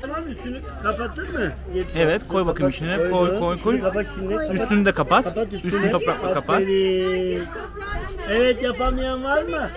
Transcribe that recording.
Tamam üstünü kapattın mı? Evet koy bakayım içine. Koy koy koy. koy. Kapat şimdi. Üstünü de kapat. kapat üstünü. üstünü toprakla kapat. Evet yapamayan var mı?